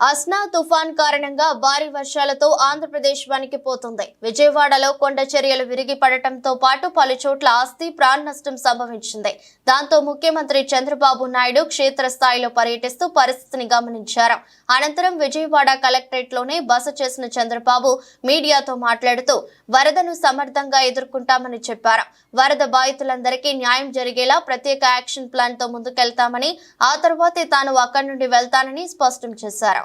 అస్నా తుఫాన్ కారణంగా భారీ వర్షాలతో ఆంధ్రప్రదేశ్ వణికిపోతుంది విజయవాడలో కొండ చర్యలు విరిగి పడటంతో పాటు పలు చోట్ల ఆస్తి ప్రాణ నష్టం సంభవించింది. దాంతో ముఖ్యమంత్రి చంద్రబాబు నాయుడు క్షేత్రస్థాయిలో పర్యటిస్తూ పరిస్థితిని గమనించారు. అనంతరం విజయవాడ కలెక్టరేట్లోనే బస చేసిన చంద్రబాబు మీడియాతో మాట్లాడుతూ వరదను సమర్థంగా ఎదుర్కొంటామని చెప్పారు. వరద బాధితులందరికీ న్యాయం జరిగేలా ప్రత్యేక యాక్షన్ ప్లాన్తో ముందుకెళ్తామని ఆ తర్వాతే తాను అక్కడి నుండి వెళ్తానని స్పష్టం చేశారు.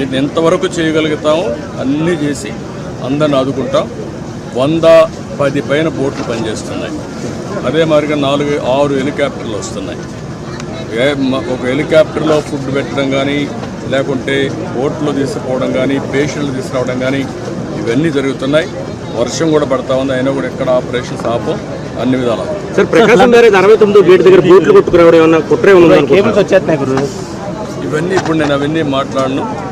ఎంతవరకు చేయగలుగుతామో అన్నీ చేసి అందరిని ఆదుకుంటాం. వంద పది పైన బోట్లు పనిచేస్తున్నాయి. అదే మాదిరిగా నాలుగు ఆరు హెలికాప్టర్లు వస్తున్నాయి. ఏ మ- ఒక హెలికాప్టర్లో ఫుడ్ పెట్టడం కానీ లేకుంటే బోట్లో తీసుకుపోవడం కానీ పేషెంట్లు తీసుకురావడం కానీ ఇవన్నీ జరుగుతున్నాయి. వర్షం కూడా పడతా ఉంది. అయినా కూడా ఎక్కడ ఆపరేషన్స్ ఆపం అన్ని విధాలు. సార్ ప్రకాశం బ్యారేజ్ అరవై తొమ్మిదో గేట్ దగ్గర బూట్లు కొట్టుకురావడం ఏమన్నా కుట్రే ఇవన్నీ ఇప్పుడు నేను అవన్నీ మాట్లాడను.